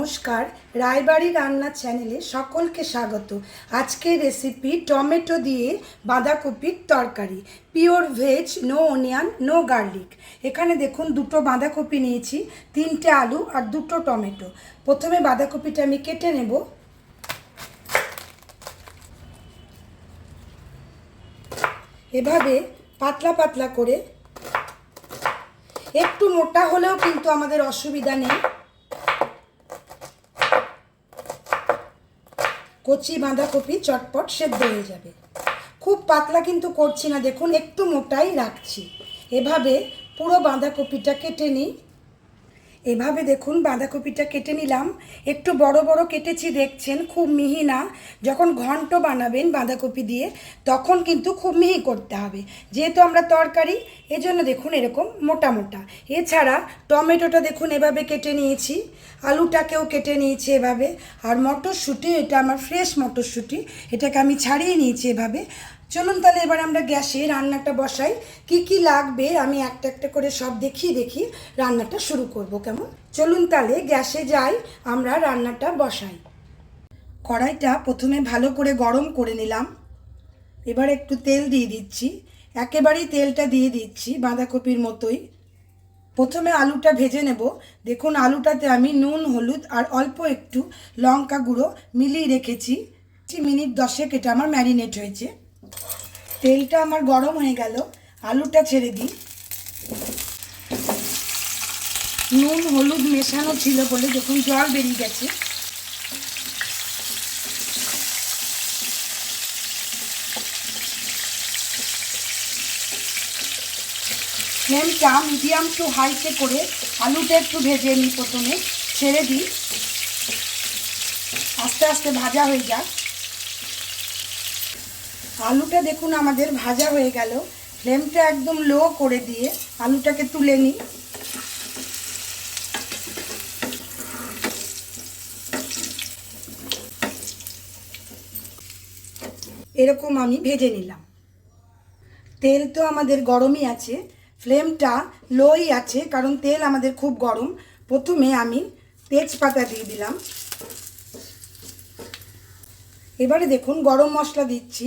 নমস্কার, রায়বাড়ি রান্না চ্যানেলে সকলকে স্বাগত। আজকের রেসিপি টমেটো দিয়ে বাঁধাকপির তরকারি। Pure veg no onion no garlic এখানে দেখুন, দুটো বাঁধাকপি নিয়েছি, তিনটে আলু আর দুটো টমেটো। প্রথমে বাঁধাকপিটা আমি কেটে নেব। এভাবে পাতলা পাতলা করে। একটু মোটা হলেও কিন্তু আমাদের অসুবিধা নেই। কচি বাঁধাকপি চটপট সেদ্ধ হয়ে যাবে। খুব পাতলা কিন্তু করছি না, দেখুন, একটু মোটাই রাখছি। এভাবে পুরো বাঁধাকপিটা কেটে নিই এভাবে দেখুন বাঁধাকপিটা কেটে নিলাম। একটু বড় বড় কেটেছি দেখছেন, খুব মিহি না। যখন ঘন্ট বানাবেন বাঁধাকপি দিয়ে, তখন কিন্তু খুব মিহি করতে হবে। যেহেতু আমরা তরকারি, এজন্য দেখুন এরকম মোটা মোটা। এছাড়া টমেটোটা দেখুন এভাবে কেটে নিয়েছি। আলুটাকেও কেটে নিয়েছি এভাবে। আর মটরশুঁটি, এটা আমার ফ্রেশ মটরশুঁটি, এটাকে আমি ছাড়িয়ে নিয়েছি এভাবে। চলুন তাহলে এবার আমরা গ্যাসে রান্নাটা বসাই। কি কি লাগবে আমি একটা একটা করে সব দেখিয়ে দেখি রান্নাটা শুরু করব কেমন। চলুন তাহলে গ্যাসে যাই, আমরা রান্নাটা বসাই। কড়াইটা প্রথমে ভালো করে গরম করে নিলাম। এবার একটু তেল দিয়ে দিচ্ছি। একেবারেই তেলটা দিয়ে দিচ্ছি বাঁধাকপির মতোই। প্রথমে আলুটা ভেজে নেব। দেখুন আলুটাতে আমি নুন, হলুদ আর অল্প একটু লঙ্কা গুঁড়ো মিলিয়ে রেখেছি। মিনিট দশেক এটা আমার ম্যারিনেট হয়েছে। তেলটা আমার গরম হয়ে গেল। আলুটা ছেড়ে দিই। নুন, হলুদ মেশানো ছিল বলে যখন জল বেরিয়ে গেছে। ফ্লেমটা মিডিয়াম টু হাইতে করে আলুটা একটু ভেজে নিই প্রথমে, ছেড়ে দিই। আস্তে আস্তে ভাজা হয়ে যাক। আলুটা দেখুন, আমাদের ভাজা হয়ে গেল। ফ্লেমটা একদম লো করে দিয়ে আলুটাকে তুলে নিই। এরকম আমি ভেজে নিলাম। তেল তো আমাদের গরমই আছে। ফ্লেমটা লোই আছে, কারণ তেল আমাদের খুব গরম। প্রথমে আমি তেজপাতা দিয়ে দিলাম। এবারে দেখুন, গরম মশলা দিচ্ছি।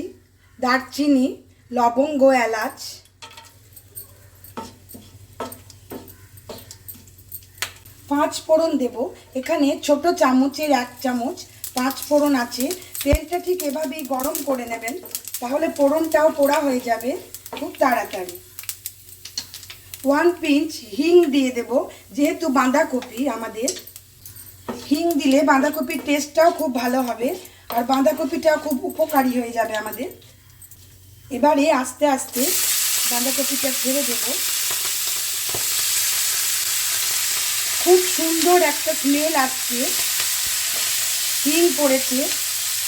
দারচিনি, লবঙ্গ, এলাচ। পাঁচ ফোড়ন দেব। এখানে ছোট চামচের এক চামচ পাঁচ ফোড়ন আছে। তেলটা ঠিক এভাবেই গরম করে নেবেন, তাহলে ফোড়নটাও পোড়া হয়ে যাবে খুব তাড়াতাড়ি। ওয়ান পিঞ্চ হিং দিয়ে দেব, যেহেতু বাঁধাকপি আমাদের। হিং দিলে বাঁধাকপির টেস্টটাও খুব ভালো হবে, আর বাঁধাকপিটাও খুব উপকারী হয়ে যাবে আমাদের। এবারে আস্তে আস্তে বাঁধাকপিটা ছেড়ে দেব। খুব সুন্দর একটা স্মেল আসছে। হিং পড়েছে।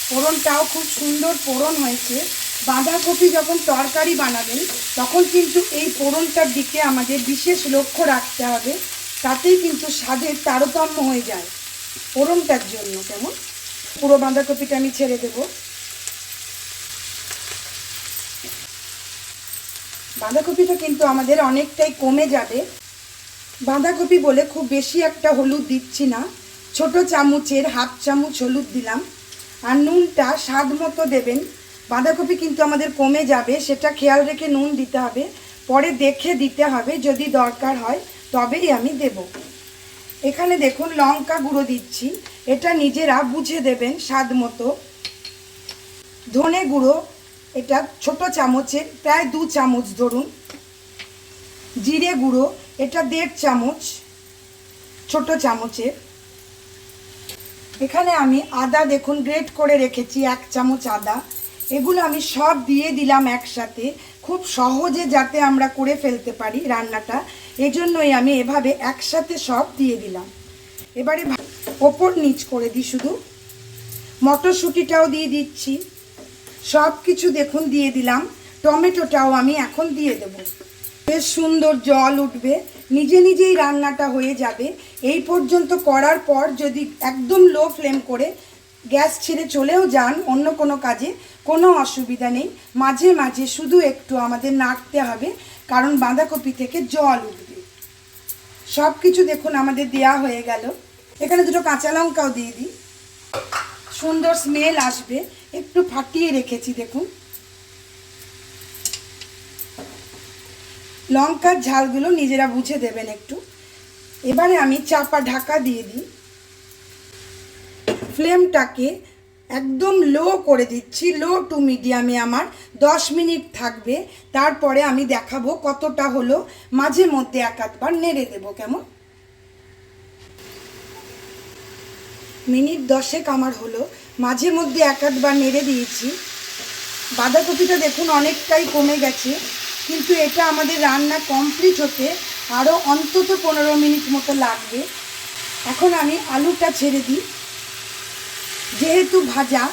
ফোড়নটাও খুব সুন্দর ফোড়ন হয়েছে। বাঁধাকপি যখন তরকারি বানাবেন, তখন কিন্তু এই ফোড়নটার দিকে আমাদের বিশেষ লক্ষ্য রাখতে হবে। তাতেই কিন্তু স্বাদের তারতম্য হয়ে যায়। ফোড়নটার জন্য কেমন? পুরো বাঁধাকপিটা আমি ছেড়ে দেবো। বাঁধাকপিটা কিন্তু আমাদের অনেকটাই কমে যাবে। বাঁধাকপি বলে খুব বেশি একটা হলুদ দিচ্ছি না। ছোট চামচের হাফ চামচ হলুদ দিলাম। আর নুনটা স্বাদ মতো দেবেন। বাঁধাকপি কিন্তু আমাদের কমে যাবে, সেটা খেয়াল রেখে নুন দিতে হবে। পরে দেখে দিতে হবে, যদি দরকার হয়, তবেই আমি দেব। এখানে দেখুন লঙ্কা গুঁড়ো দিচ্ছি। এটা নিজেরা বুঝে দেবেন স্বাদ মতো। ধনে গুঁড়ো এটা ছোট চামচের, প্রায় দু চামচ ধরুন। জিরে গুঁড়ো, এটা দেড় চামচ, ছোট চামচের। এখানে আমি আদা দেখুন, গ্রেট করে রেখেছি, এক চামচ আদা। এগুলো আমি সব দিয়ে দিলাম একসাথে, খুব সহজে যাতে আমরা করে ফেলতে পারি রান্নাটা। এজন্যই আমি এভাবে একসাথে সব দিয়ে দিলাম। এবারে ওপর নিচ করে দিই শুধু। মটরশুঁটিটাও দিয়ে দিচ্ছি। সব কিছু দেখুন, দিয়ে দিলাম। টমেটোটাও আমি এখন দিয়ে দেব। বেশ সুন্দর জল উঠবে, নিজে নিজেই রান্নাটা হয়ে যাবে। এই পর্যন্ত করার পর যদি একদম লো ফ্লেম করে গ্যাস ছেড়ে চলেও যান অন্য কোনো কাজে, কোনো অসুবিধা নেই। মাঝে মাঝে শুধু একটু আমাদের নাড়তে হবে, কারণ বাঁধাকপি থেকে জল উঠবে। সব কিছু দেখুন, আমাদের দেয়া হয়ে গেল। এখানে দুটো কাঁচা লঙ্কাও দিয়ে দিই। সুন্দর স্মেল আসবে। একটু ফাটিয়ে রেখেছি, দেখুন। লঙ্কার ঝালগুলো নিজেরা বুঝে দেবেন একটু। এবারে আমি চাপা ঢাকা দিয়ে দিই। ফ্লেমটাকে একদম লো করে দিচ্ছি, লো টু মিডিয়ামে আমার দশ মিনিট থাকবে। তারপরে আমি দেখাবো কতটা হলো। মাঝে মধ্যে এক আধবার নেড়ে দেবো, কেমন? মিনিট দশেক আমার হলো। মাঝে মধ্যে এক আধবার নেড়ে দিয়েছি। বাঁধাকপিটা দেখুন অনেকটাই কমে গেছে, কিন্তু এটা আমাদের রান্না কমপ্লিট হতে আরও অন্তত পনেরো মিনিট মতো লাগবে। এখন আমি আলুটা ছেড়ে দিই। যেহেতু ভাজা,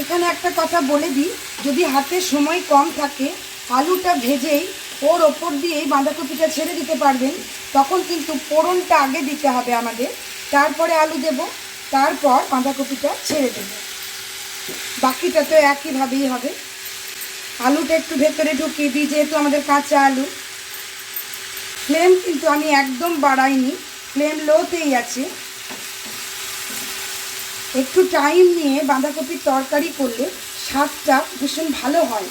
এখানে একটা কথা বলে দিই, যদি হাতে সময় কম থাকে, আলুটা ভেজেই ওর ওপর দিয়েই বাঁধাকপিটা ছেড়ে দিতে পারবেন, তখন কিন্তু পোড়নটা আগে দিতে হবে আমাদের। তারপরে আলু দেব, তারপর বাঁধাকপিটা ছেড়ে দেব। বাকিটা তো একইভাবেই হবে। আলুটা একটু ভেতরে ঢুকিয়ে দিই, যেহেতু আমাদের কাঁচা আলু। ফ্লেম কিন্তু আমি একদম বাড়াইনি ফ্লেম লোতেই আছে। একটু টাইম নিয়ে বাঁধাকপির তরকারি করলে স্বাদটা ভীষণ ভালো হয়।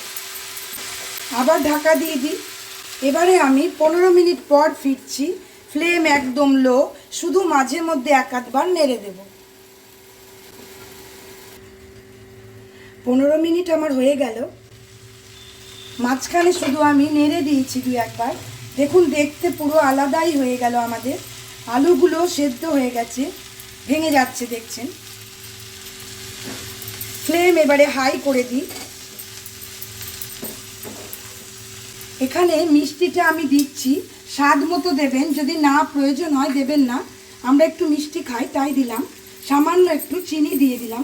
আবার ঢাকা দিয়ে দিই। এবারে আমি পনেরো মিনিট পর ফিরছি ফ্লেম একদম লো শুধু মাঝে মধ্যে এক আধবার নেড়ে দেব। পনেরো মিনিট আমার হয়ে গেল। মাঝখানে শুধু আমি নেড়ে দিয়েছি দু একবার। দেখুন, দেখতে পুরো আলাদাই হয়ে গেল আমাদের। আলুগুলো সেদ্ধ হয়ে গেছে, ভেঙে যাচ্ছে, দেখছেন? ফ্লেম এবারে হাই করে দিই। এখানে মিষ্টিটা আমি দিচ্ছি। স্বাদ মতো দেবেন, যদি না প্রয়োজন হয় দেবেন না। আমরা একটু মিষ্টি খাই, তাই দিলাম। সামান্য একটু চিনি দিয়ে দিলাম।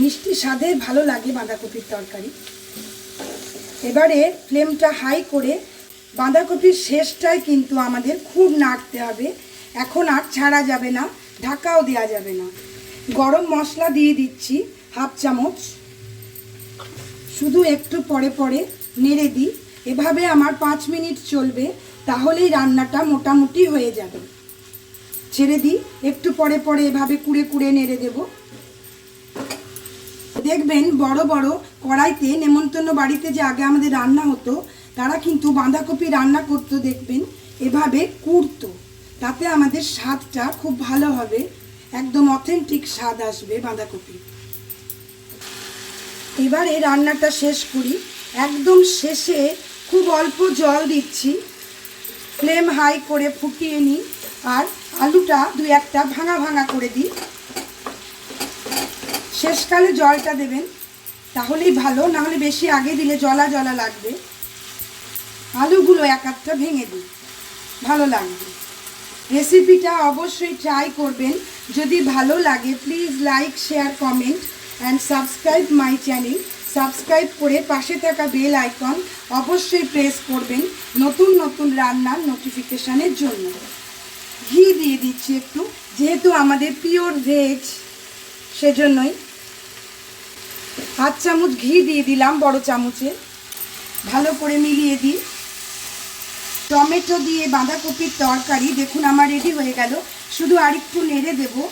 মিষ্টি স্বাদে ভালো লাগে বাঁধাকপির তরকারি। এবারে ফ্লেমটা হাই করে বাঁধাকপির শেষটায় কিন্তু আমাদের খুব নাড়তে হবে। এখন আর ছাড়া যাবে না, ঢাকাও দেওয়া যাবে না। গরম মশলা দিয়ে দিচ্ছি হাফ চামচ। শুধু একটু পরে পরে নেড়ে দিই। এভাবে আমার পাঁচ মিনিট চলবে, তাহলেই রান্নাটা মোটামুটি হয়ে যাবে। ছেড়ে দিই, একটু পরে পরে এভাবে কুড়ে কুড়ে নেড়ে দেব। দেখবেন বড় বড় কড়াইতে নেমন্তন্ন বাড়িতে যে আগে আমাদের রান্না হতো, তারা কিন্তু বাঁধাকপি রান্না করতো দেখবেন, এভাবে কুড়তো। তাতে আমাদের স্বাদটা খুব ভালো হবে, একদম অথেন্টিক স্বাদ আসবে বাঁধাকপি। এবারে রান্নাটা শেষ করি। একদম শেষে খুব অল্প জল দিচ্ছি, ফ্লেম হাই করে ফুটিয়ে নিই, আর আলুটা দু একটা ভাঙা ভাঙা করে দিই। শেষকালে জলটা দেবেন, তাহলেই ভালো, নাহলে বেশি আগে দিলে জলা জলা লাগবে। আলুগুলো এক একটা ভেঙে দিই ভালো লাগবে। রেসিপিটা অবশ্যই ট্রাই করবেন, যদি ভালো লাগে please like, share, comment and subscribe my channel. Subscribe করে পাশে থাকা বেল আইকন অবশ্যই প্রেস করবেন নতুন নতুন রান্নার নোটিফিকেশানের জন্য। ঘি দিয়ে দিচ্ছি একটু, যেহেতু আমাদের পিওর ভেজ, সেজন্যই হাত চামচ ঘি দিয়ে দিলাম বড় চামচে। ভালো করে মিলিয়ে দিই। টমেটো দিয়ে বাঁধাকপির তরকারি, দেখুন আমার রেডি হয়ে গেল। শুধু আরেকটু নেড়ে দেব।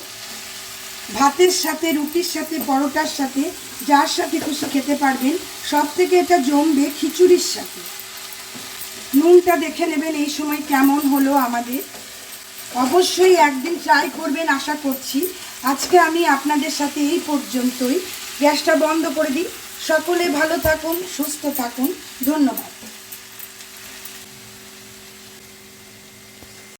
ভাতের সাথে, রুটির সাথে, পরোটার সাথে, যার সাথে খুশি খেতে পারবেন। সব থেকে এটা জমবে খিচুড়ির সাথে। নুনটা দেখে নেবেন এই সময় কেমন হলো আমাদের। অবশ্যই একদিন ট্রাই করবেন, আশা করছি। আজকে আমি আপনাদের সাথে এই পর্যন্তই। গ্যাসটা বন্ধ করে দিই সকলে ভালো থাকুন সুস্থ থাকুন। ধন্যবাদ।